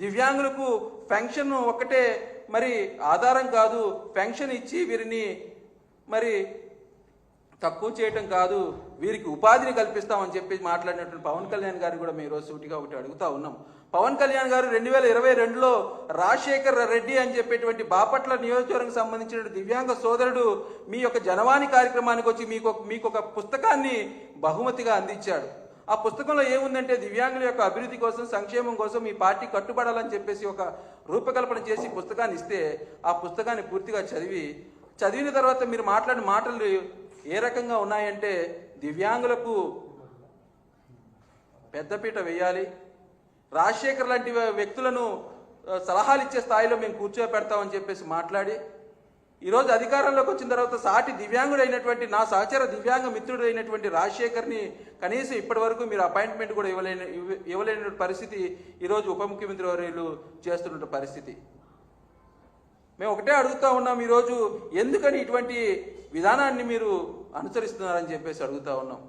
దివ్యాంగులకు పెన్షన్ ఒకటే మరి ఆధారం కాదు పెన్షన్ ఇచ్చి వీరిని మరి తక్కువ చేయటం కాదు వీరికి ఉపాధిని కల్పిస్తామని చెప్పి మాట్లాడినటువంటి పవన్ కళ్యాణ్ గారు కూడా మేము రోజు సూటిగా ఒకటి అడుగుతా ఉన్నాం. పవన్ కళ్యాణ్ గారు రెండు వేల ఇరవై రెండులో రాజశేఖర్ రెడ్డి అని చెప్పేటువంటి బాపట్ల నియోజకవర్గం సంబంధించిన దివ్యాంగ సోదరుడు మీ యొక్క జనవాణి కార్యక్రమానికి వచ్చి మీకు మీకు ఒక పుస్తకాన్ని బహుమతిగా అందించాడు. ఆ పుస్తకంలో ఏముందంటే దివ్యాంగుల యొక్క అభివృద్ధి కోసం సంక్షేమం కోసం ఈ పార్టీ కట్టుబడాలని చెప్పేసి ఒక రూపకల్పన చేసి పుస్తకాన్ని ఇస్తే ఆ పుస్తకాన్ని పూర్తిగా చదివి చదివిన తర్వాత మీరు మాట్లాడిన మాటలు ఏ రకంగా ఉన్నాయంటే దివ్యాంగులకు పెద్దపీట వేయాలి. రాజశేఖర్ లాంటి వ్యక్తులను సలహాలు ఇచ్చే స్థాయిలో మేము కూర్చోబెడతామని చెప్పేసి మాట్లాడి ఈరోజు అధికారంలోకి వచ్చిన తర్వాత సాటి దివ్యాంగుడు అయినటువంటి నా సహచర దివ్యాంగ మిత్రుడు అయినటువంటి రాజశేఖర్ని కనీసం ఇప్పటి వరకు మీరు అపాయింట్మెంట్ కూడా ఇవ్వలేని ఇవ్వలేని పరిస్థితి ఈరోజు ఉప ముఖ్యమంత్రి వర్యులు చేస్తున్న పరిస్థితి. మేము ఒకటే అడుగుతా ఉన్నాం ఈరోజు ఎందుకని ఇటువంటి విధానాన్ని మీరు అనుసరిస్తున్నారని చెప్పేసి అడుగుతా ఉన్నాం.